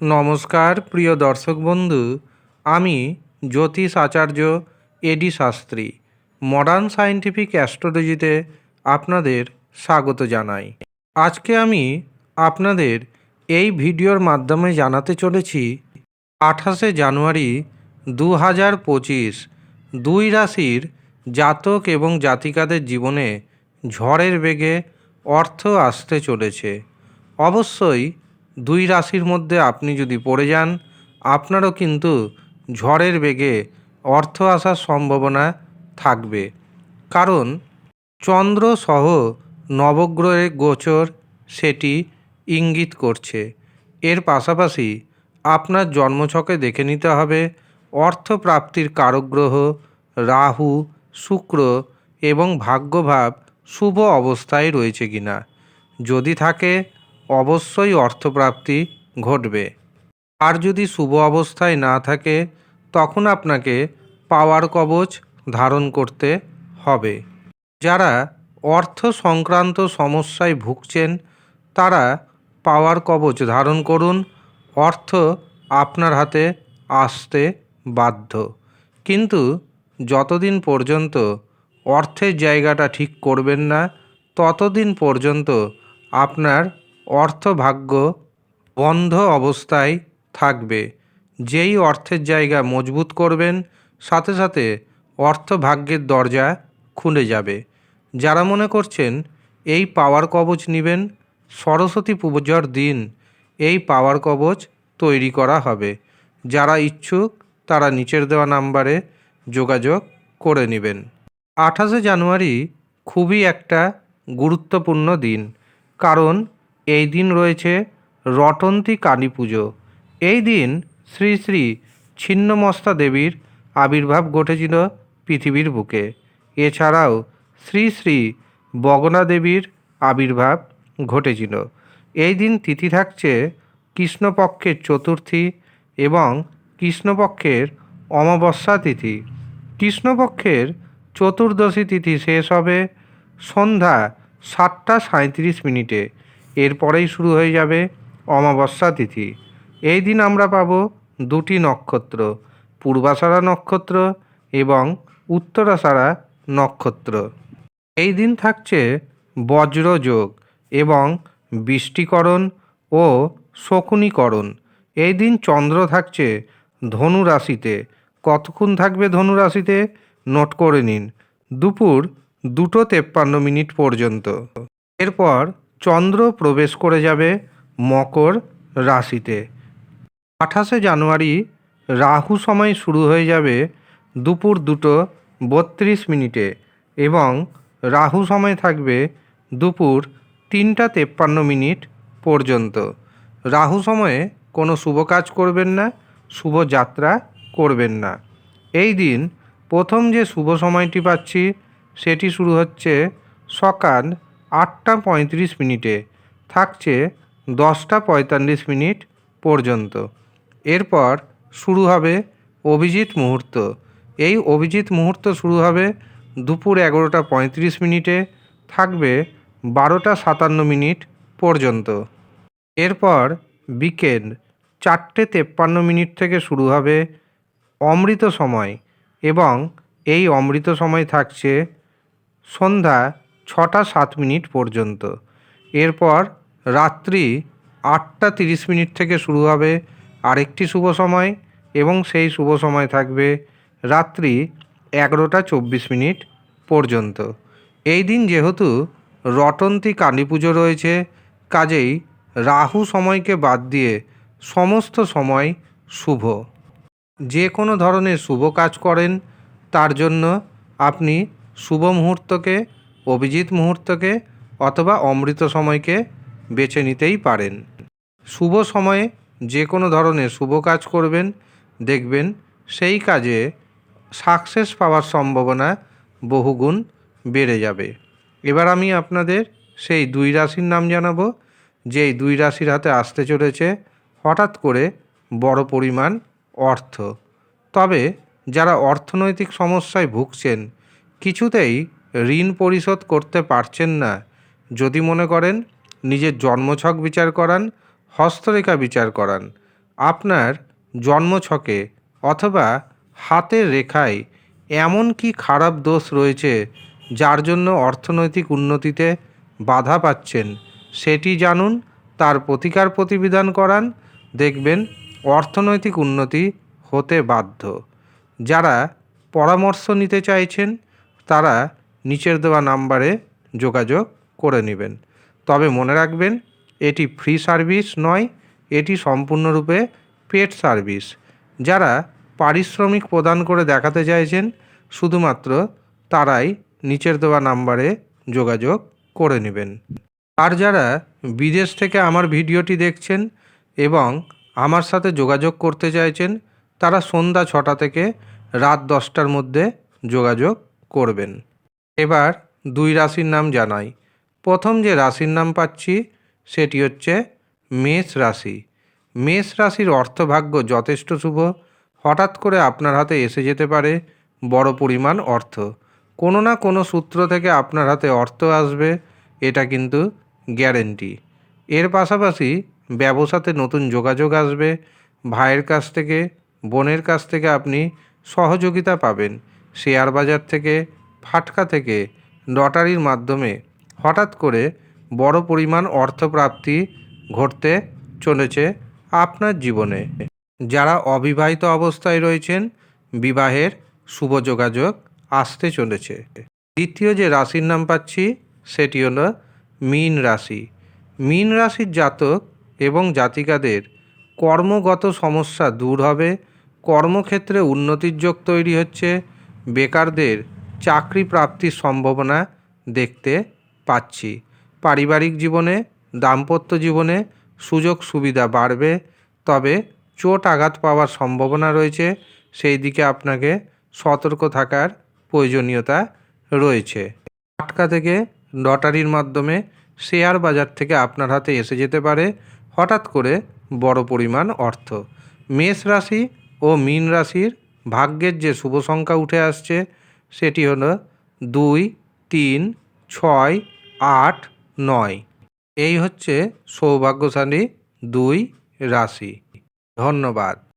নমস্কার, প্রিয় দর্শক বন্ধু। আমি জ্যোতিষ আচার্য A D Shastri. Modern scientific অ্যাস্ট্রোলজিতে আপনাদের স্বাগত জানাই। আজকে আমি আপনাদের এই ভিডিওর মাধ্যমে জানাতে চলেছি, আঠাশে জানুয়ারি দু হাজার পঁচিশ, দুই রাশির জাতক এবং জাতিকাদের জীবনে ঝড়ের বেগে অর্থ আসতে চলেছে। অবশ্যই দুই রাশির মধ্যে আপনি যদি পড়ে যান, আপনারও কিন্তু ঝড়ের বেগে অর্থ আসার সম্ভাবনা থাকবে। কারণ চন্দ্র সহ নবগ্রহের গোচর সেটি ইঙ্গিত করছে। এর পাশাপাশি আপনার জন্মছকে দেখে নিতে হবে, অর্থপ্রাপ্তির কারগ্রহ, রাহু, শুক্র এবং ভাগ্যভাব শুভ অবস্থায় রয়েছে কিনা। যদি থাকে অবশ্যই অর্থপ্রাপ্তি ঘটবে। আর যদি শুভ অবস্থায় না থাকে, তখন আপনাকে পাওয়ার কবচ ধারণ করতে হবে। যারা অর্থ সংক্রান্ত সমস্যায় ভুগছেন, তারা পাওয়ার কবচ ধারণ করুন। অর্থ আপনার হাতে আসতে বাধ্য। কিন্তু যতদিন পর্যন্ত অর্থের জায়গাটা ঠিক করবেন না, ততদিন পর্যন্ত আপনার অর্থভাগ্য বন্ধ অবস্থায় থাকবে। যেই অর্থের জায়গা মজবুত করবেন, সাথে সাথে অর্থভাগ্যের দরজা খুলে যাবে। যারা মনে করছেন, এই পাওয়ার কবচ নেবেন, সরস্বতী পুজোর দিন এই পাওয়ার কবচ তৈরি করা হবে। যারা ইচ্ছুক, তারা নিচের দেওয়া নাম্বারে যোগাযোগ করে নেবেন। আঠাশে জানুয়ারি খুবই একটা গুরুত্বপূর্ণ দিন, কারণ এই দিন রয়েছে রটন্তী কালী পুজো। এই দিন শ্রী শ্রী ছিন্নমস্তা দেবীর আবির্ভাব ঘটেছিল পৃথিবীর বুকে। এছাড়াও শ্রী শ্রী বগনা দেবীর আবির্ভাব ঘটেছিল। এই দিন তিথি থাকছে কৃষ্ণপক্ষের চতুর্থী এবং কৃষ্ণপক্ষের অমাবস্যা তিথি। কৃষ্ণপক্ষের চতুর্দশী তিথি শেষ হবে সন্ধ্যা সাতটা সাঁত্রিশ মিনিটে। এরপরেই শুরু হয়ে যাবে অমাবস্যা তিথি। এই দিন আমরা পাব দুটি নক্ষত্র, পূর্বাষাঢ়া নক্ষত্র এবং উত্তরাষাঢ়া নক্ষত্র। এই দিন থাকছে বজ্রযোগ এবং বৃষ্টিকরণ ও শকুনীকরণ। এই দিন চন্দ্র থাকছে ধনু রাশিতে কতক্ষণ থাকবে ধনু রাশিতে নোট করে নিন। দুপুর দুটো তেপ্পান্ন মিনিট পর্যন্ত। এরপর চন্দ্র প্রবেশ করে যাবে মকর রাশিতে। আঠাশে জানুয়ারি রাহু সময় শুরু হয়ে যাবে দুপুর দুটো বত্রিশ মিনিটে এবং রাহু সময় থাকবে দুপুর তিনটা তেপ্পান্ন মিনিট পর্যন্ত। রাহু সময়ে কোনো শুভ কাজ করবেন না, শুভ যাত্রা করবেন না। এই দিন প্রথম যে শুভ সময়টি পাচ্ছি, সেটি শুরু হচ্ছে সকাল আটটা পঁয়ত্রিশ মিনিটে থাকছে দশটা পঁয়তাল্লিশ মিনিট পর্যন্ত। এরপর শুরু হবে অভিজিৎ মুহূর্ত। এই অভিজিৎ মুহূর্ত শুরু হবে দুপুর এগারোটা পঁয়ত্রিশ মিনিটে, থাকবে বারোটা সাতান্ন মিনিট পর্যন্ত। এরপর বিকেল চারটে তেপ্পান্ন মিনিট থেকে শুরু হবে অমৃত সময় এবং এই অমৃত সময় থাকছে সন্ধ্যা ছটা সাত মিনিট পর্যন্ত। এরপর রাত্রি আটটা তিরিশ মিনিট থেকে শুরু হবে আরেকটি শুভ সময় এবং সেই শুভ সময় থাকবে রাত্রি এগারোটা চব্বিশ মিনিট পর্যন্ত। এই দিন যেহেতু রটন্তী কালী পুজো রয়েছে, কাজেই রাহু সময়কে বাদ দিয়ে সমস্ত সময় শুভ। যে কোনো ধরনের শুভ কাজ করেন, তার জন্য আপনি শুভ মুহূর্তকে অভিজিৎ মুহূর্তকে অথবা অমৃত সময়কে বেছে নিতেই পারেন। শুভ সময়ে যে কোনো ধরনের শুভ কাজ করবেন, দেখবেন সেই কাজে সাকসেস পাওয়ার সম্ভাবনা বহুগুণ বেড়ে যাবে। এবার আমি আপনাদের সেই দুই রাশির নাম জানাব, যেই দুই রাশির হাতে আসতে চলেছে হঠাৎ করে বড় পরিমাণ অর্থ। তবে যারা অর্থনৈতিক সমস্যায় ভুগছেন, কিছুতেই ঋণ পরিশোধ করতে পারছেন না। যদি মনে করেন, নিজের জন্মছক বিচার করান, হস্তরেখা বিচার করান। আপনার জন্মছকে অথবা হাতের রেখায় এমন কি খারাপ দোষ রয়েছে, যার জন্য অর্থনৈতিক উন্নতিতে বাধা পাচ্ছেন, সেটি জানুন, তার প্রতিকার প্রতিবিধান করান, দেখবেন অর্থনৈতিক উন্নতি হতে বাধ্য। যারা পরামর্শ নিতে চাইছেন, তারা নিচের দেওয়া নাম্বারে যোগাযোগ করে নেবেন। তবে মনে রাখবেন, এটি ফ্রি সার্ভিস নয়, এটি সম্পূর্ণরূপে পেড সার্ভিস যারা পারিশ্রমিক প্রদান করে দেখাতে চাইছেন, শুধুমাত্র তারাই নিচের দেওয়া নাম্বারে যোগাযোগ করে নেবেন। আর যারা বিদেশ থেকে আমার ভিডিওটি দেখছেন এবং আমার সাথে যোগাযোগ করতে চাইছেন, তারা সন্ধ্যা ছটা থেকে রাত দশটার মধ্যে যোগাযোগ করবেন। এবার দুই রাশির নাম জানাই। প্রথম যে রাশির নাম পাচ্ছি, সেটি হচ্ছে মেষ রাশি। মেষ রাশির অর্থভাগ্য যথেষ্ট শুভ। হঠাৎ করে আপনার হাতে এসে যেতে পারে বড় পরিমাণ অর্থ। কোনো না কোনো সূত্র থেকে আপনার হাতে অর্থ আসবে, এটা কিন্তু গ্যারেন্টি। এর পাশাপাশি ব্যবসাতে নতুন যোগাযোগ আসবে। ভাইয়ের কাছ থেকে, বোনের কাছ থেকে আপনি সহযোগিতা পাবেন। শেয়ার বাজার থেকে ফাটকা থেকে লটারির মাধ্যমে হঠাৎ করে বড় পরিমাণ অর্থপ্রাপ্তি ঘটতে চলেছে আপনার জীবনে। যারা অবিবাহিত অবস্থায় রয়েছেন, বিবাহের শুভ যোগাযোগ আসতে চলেছে। দ্বিতীয় যে রাশির নাম পাচ্ছি, সেটি হলো মীন রাশি। মীন রাশির জাতক এবং জাতিকাদের কর্মগত সমস্যা দূর হবে, কর্মক্ষেত্রে উন্নতির যোগ তৈরি হচ্ছে, বেকারদের চাকরি প্রাপ্তির সম্ভাবনা দেখতে পাচ্ছি। পারিবারিক জীবনে, দাম্পত্য জীবনে সুযোগ সুবিধা বাড়বে, তবে চোট আঘাত পাওয়ার সম্ভাবনা রয়েছে। সেই দিকে আপনাকে সতর্ক থাকার প্রয়োজনীয়তা রয়েছে। আটকা থেকে লটারির মাধ্যমে শেয়ার বাজার থেকে আপনার হাতে এসে যেতে পারে হঠাৎ করে বড় পরিমাণ অর্থ। মেষ রাশি ও মীন রাশির ভাগ্যের যে শুভ সংখ্যা উঠে আসছে সেটি হলো দুই তিন ছয় আট নয়। এই হচ্ছে সৌভাগ্যশালী দুই রাশি। ধন্যবাদ।